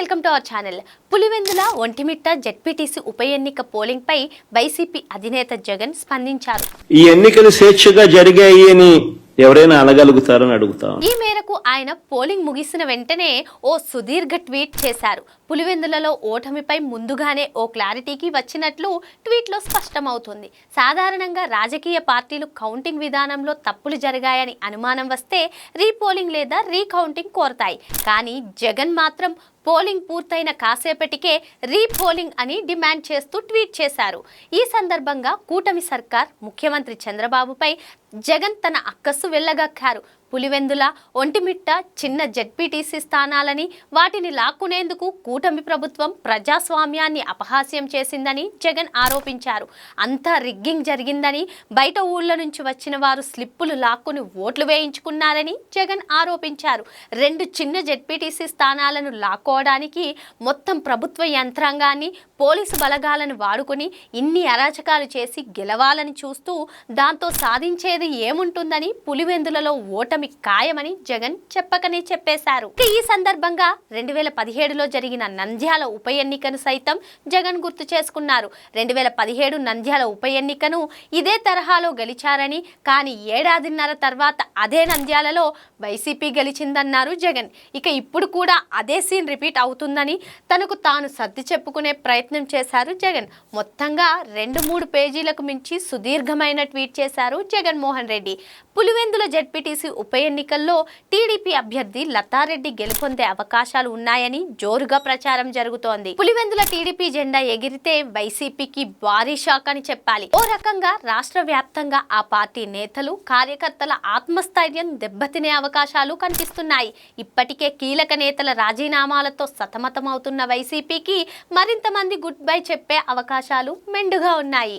Welcome to our channel. Pulivendula Ontimitta ZPTC ఉప ఎన్నిక పోలింగ్పై YCP అధినేత జగన్ స్పందించారు. ఈ ఎన్నికలు స్వేచ్ఛగా జరిగాయి అని ఎవరైనా అనగలుగుతారని అడుగుతాం ఈ మేరకు ఆయన పోలింగ్ ముగిసిన వెంటనే ఓ సుదీర్ఘ ట్వీట్ చేశారు. పులివెందులలో ఓటమిపై ముందుగానే ఓ క్లారిటీకి వచ్చినట్లు ట్వీట్లో స్పష్టమవుతుంది. సాధారణంగా రాజకీయ పార్టీలు కౌంటింగ్ విధానంలో తప్పులు జరిగాయని అనుమానం వస్తే రీపోలింగ్ లేదా రీకౌంటింగ్ కోరతాయి. కానీ జగన్ మాత్రం పోలింగ్ పూర్తయిన కాసేపటికే రీపోలింగ్ అని డిమాండ్ చేస్తూ ట్వీట్ చేశారు. ఈ సందర్భంగా కూటమి సర్కార్ ముఖ్యమంత్రి చంద్రబాబుపై జగన్ తన అక్కస్సు వెళ్ళగక్కారు. పులివెందుల ఒంటిమిట్ట చిన్న జెడ్పీటీసీ స్థానాలని వాటిని లాక్కునేందుకు కూటమి ప్రభుత్వం ప్రజాస్వామ్యాన్ని అపహాస్యం చేసిందని జగన్ ఆరోపించారు. అంతా రిగ్గింగ్ జరిగిందని బయట ఊళ్ళ నుంచి వచ్చిన వారు స్లిప్పులు లాక్కుని ఓట్లు వేయించుకున్నారని జగన్ ఆరోపించారు. రెండు చిన్న జెడ్పీటీసీ స్థానాలను లాక్కోవడానికి మొత్తం ప్రభుత్వ యంత్రాంగాన్ని పోలీసు బలగాలను వాడుకొని ఇన్ని అరాచకాలు చేసి గెలవాలని చూస్తూ దాంతో సాధించేది ఏముంటుందని పులివెందులలో ఓటమి ఖాయమని జగన్ చెప్పకనే చెప్పేశారు. ఈ సందర్భంగా రెండు వేల పదిహేడులో జరిగిన నంద్యాల ఉప ఎన్నికను సైతం జగన్ గుర్తు చేసుకున్నారు. రెండు వేల పదిహేడు నంద్యాల ఉప ఎన్నికను ఇదే తరహాలో గెలిచారని కానీ ఏడాదిన్నర తర్వాత అదే నంద్యాలలో వైసీపీ గెలిచిందన్నారు జగన్. ఇక ఇప్పుడు కూడా అదే సీన్ రిపీట్ అవుతుందని తనకు తాను సర్ది చెప్పుకునే ప్రయత్నం చేశారు జగన్. మొత్తంగా రెండు మూడు పేజీలకు మించి సుదీర్ఘమైన ట్వీట్ చేశారు జగన్మోహన్ రెడ్డి. పులివెందుల జెడ్పీటీసీ ఉప ఎన్నికల్లో టీడీపీ అభ్యర్థి లతారెడ్డి గెలుపొందే అవకాశాలు ఉన్నాయని జోరుగా ప్రచారం జరుగుతోంది. పులివెందుల టీడీపీ జెండా ఎగిరితే వైసీపీకి భారీ షాక్ అని చెప్పాలి. ఓ రకంగా రాష్ట్ర వ్యాప్తంగా ఆ పార్టీ నేతలు కార్యకర్తల ఆత్మస్థైర్యం దెబ్బతినే అవకాశాలు కనిపిస్తున్నాయి. ఇప్పటికే కీలక నేతల రాజీనామాలతో సతమతమవుతున్న వైసీపీకి మరింత మంది గుడ్ బై చెప్పే అవకాశాలు మెండుగా ఉన్నాయి.